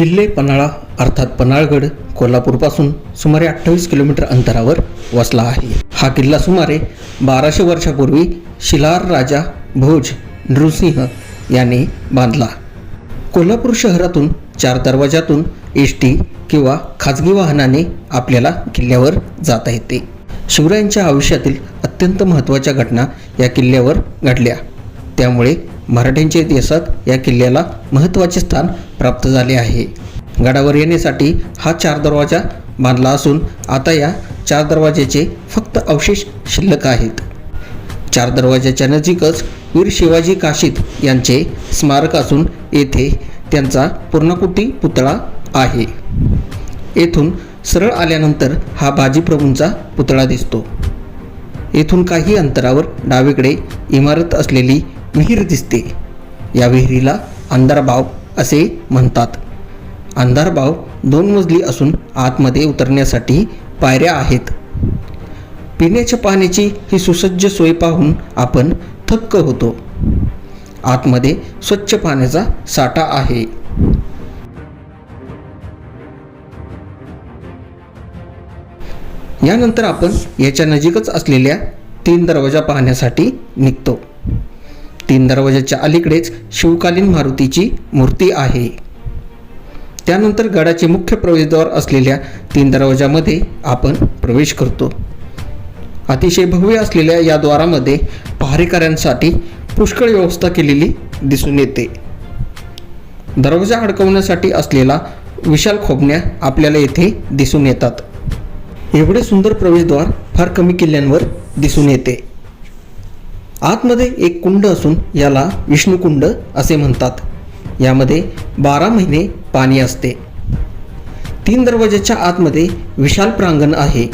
किल्ले पन्हाळा अर्थात पन्हाळगड कोल्हापूरपासून सुमारे अठ्ठावीस किलोमीटर अंतरावर वसला आहे. हा किल्ला सुमारे बाराशे वर्षापूर्वी शिलार राजा भोज नृसिंह याने बांधला. कोल्हापूर शहरातून चार दरवाजातून एस टी किंवा खाजगी वाहनाने आपल्याला किल्ल्यावर जाता येते. शिवरायांच्या आयुष्यातील अत्यंत महत्त्वाच्या घटना या किल्ल्यावर घडल्या. त्यामुळे मराठ्यांच्या इतिहासात या किल्ल्याला महत्त्वाचे स्थान प्राप्त झाले आहे. गडावर येण्यासाठी हा चार दरवाजा बांधला असून आता या चार दरवाज्याचे फक्त अवशेष शिल्लक आहेत. चार दरवाजाच्या नजीकच वीर शिवाजी काशीद यांचे स्मारक असून येथे त्यांचा पूर्णकुटी पुतळा आहे. येथून सरळ आल्यानंतर हा बाजीप्रभूंचा पुतळा दिसतो. येथून काही अंतरावर डावीकडे इमारत असलेली विहीर दिसते. या विहिरीला अंधारबाव असे म्हणतात. अंधारबाव दोन मजली असून आतमध्ये उतरण्यासाठी पायऱ्या आहेत. पिण्याच्या पाण्याची ही सुसज्ज सोय पाहून आपण थक्क होतो. आतमध्ये स्वच्छ पाण्याचा साठा आहे. यानंतर आपण याच्या नजीकच असलेल्या तीन दरवाजा पाहण्यासाठी निघतो. तीन दरवाजाच्या अलीकडेच शिवकालीन मारुतीची मूर्ती आहे. त्यानंतर गडाचे मुख्य प्रवेशद्वार असलेल्या तीन दरवाजामध्ये आपण प्रवेश करतो. अतिशय भव्य असलेल्या या द्वारामध्ये पहारेकऱ्यांसाठी पुष्कळ व्यवस्था केलेली दिसून येते. दरवाजा अडकवण्यासाठी असलेला विशाल खोबण्या आपल्याला येथे दिसून येतात. एवढे सुंदर प्रवेशद्वार फार कमी किल्ल्यांवर दिसून येते. आतमध्ये एक कुंड असून याला विष्णुकुंड असे म्हणतात. यामध्ये बारा महिने पाणी असते. तीन दरवाजाच्या आतमध्ये विशाल प्रांगण आहे.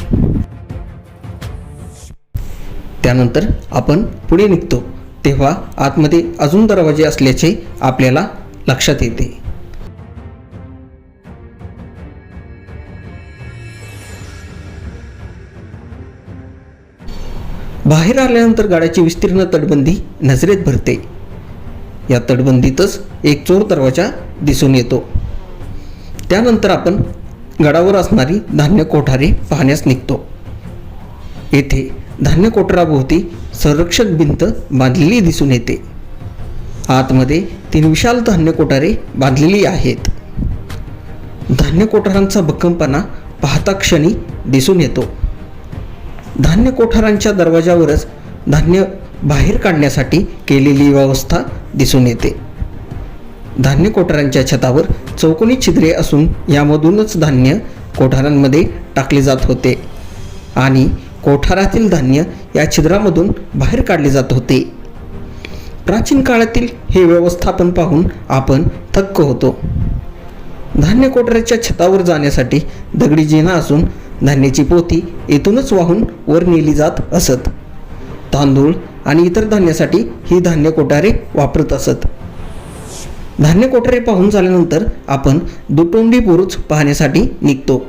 त्यानंतर आपण पुढे निघतो. तेव्हा आतमध्ये अजून दरवाजे असल्याचे आपल्याला लक्षात येते. बाहेर आल्यानंतर गाड्याची विस्तीर्ण तटबंदी नजरेत भरते. या तटबंदीतच एक चोर दरवाजा दिसून येतो. त्यानंतर आपण गडावर असणारी धान्य कोठारे पाहण्यास निघतो. येथे धान्य कोठाराभोवती संरक्षक भिंत बांधलेली दिसून येते. आतमध्ये तीन विशाल धान्य कोठारे बांधलेली आहेत. धान्य कोठारांचा भक्कमपणा पाहता क्षणी दिसून येतो. धान्य कोठारांच्या दरवाजावरच धान्य बाहेर काढण्यासाठी केलेली व्यवस्था दिसून येते. धान्य कोठारांच्या छतावर चौकोनी छिद्रे असून यामधूनच धान्य कोठारांमध्ये टाकले जात होते आणि कोठारातील धान्य या छिद्रामधून बाहेर काढले जात होते. प्राचीन काळातील हे व्यवस्थापन पाहून आपण थक्क होतो. धान्य कोठाराच्या छतावर जाण्यासाठी दगडी जिना असून धान्याची पोती येथूनच वाहून वर नेली जात असत. तांदूळ आणि इतर धान्यासाठी ही धान्य कोठारे वापरत असत. धान्य कोठारे पाहून झाल्यानंतर आपण दुटोंडी बुरुज पाहण्यासाठी निघतो.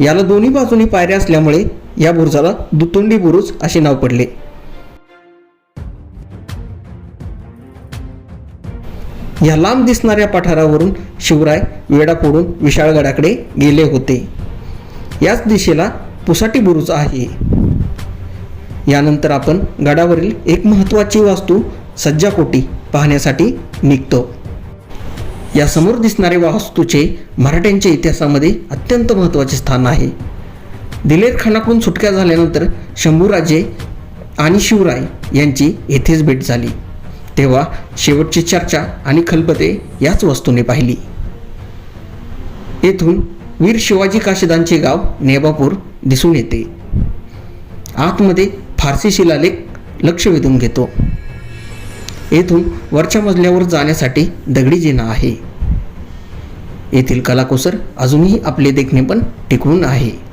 याला दोन्ही बाजूनी पायऱ्या असल्यामुळे या बुरुजाला दुतोंडी बुरुज असे नाव पडले. या लांब दिसणाऱ्या पठारावरून शिवराय वेडा फोडून विशाळगडाकडे गेले होते. याच दिशेला पुसाटी बुरुज आहे. यानंतर आपण गडावरील एक महत्त्वाची वास्तू सज्जाकोटी पाहण्यासाठी निघतो. या समोर दिसणारे वास्तूचे मराठ्यांच्या इतिहासामध्ये अत्यंत महत्त्वाचे स्थान आहे. दिलेर खानाकडून सुटका झाल्यानंतर शंभूराजे आणि शिवराय यांची येथेच भेट झाली. तेव्हा शेवटची चर्चा आणि खलबते याच वस्तूने पाहिली. येथून वीर शिवाजी काशिदांचे गाव नेबापूर दिसून येते. आतमध्ये फारसी शिलालेख लक्ष वेधून घेतो. येथून वरच्या मजल्यावर जाण्यासाठी दगडी जिना आहे. येथील कलाकुसर अजूनही आपले देखणे पण टिकवून आहे.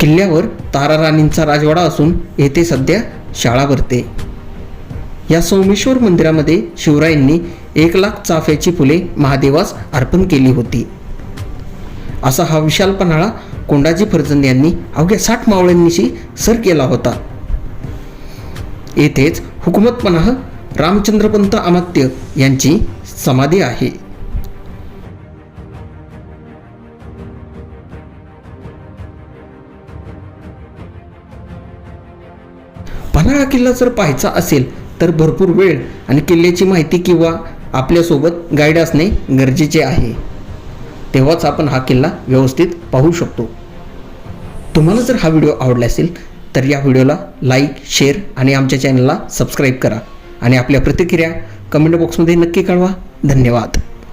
किल्ल्यावर तारा राणींचा राजवाडा असून येथे सध्या शाळा भरते. या सोमेश्वर मंदिरामध्ये शिवरायांनी एक लाख चाफ्याची फुले महादेवास अर्पण केली होती. असा हा विशाल पन्हाळा कोंडाजी फर्जंद यांनी अवघ्या साठ मावळ्यांनीशी सर केला होता. येथेच हुकुमतपनाह रामचंद्रपंत अमात्य यांची समाधी आहे. पन्हाळा किल्ला जर पाहायचा असेल तर भरपूर वेळ आणि किल्ल्याची माहिती किंवा आपल्यासोबत गाईड असणे गरजेचे आहे. तेव्हाच आपण हा किल्ला व्यवस्थित पाहू शकतो. तुम्हाला जर हा व्हिडिओ आवडला असेल तर या व्हिडिओला लाईक शेअर आणि आमच्या चॅनलला सबस्क्राईब करा. आणि आपल्या प्रतिक्रिया कमेंट बॉक्समध्ये नक्की कळवा. धन्यवाद.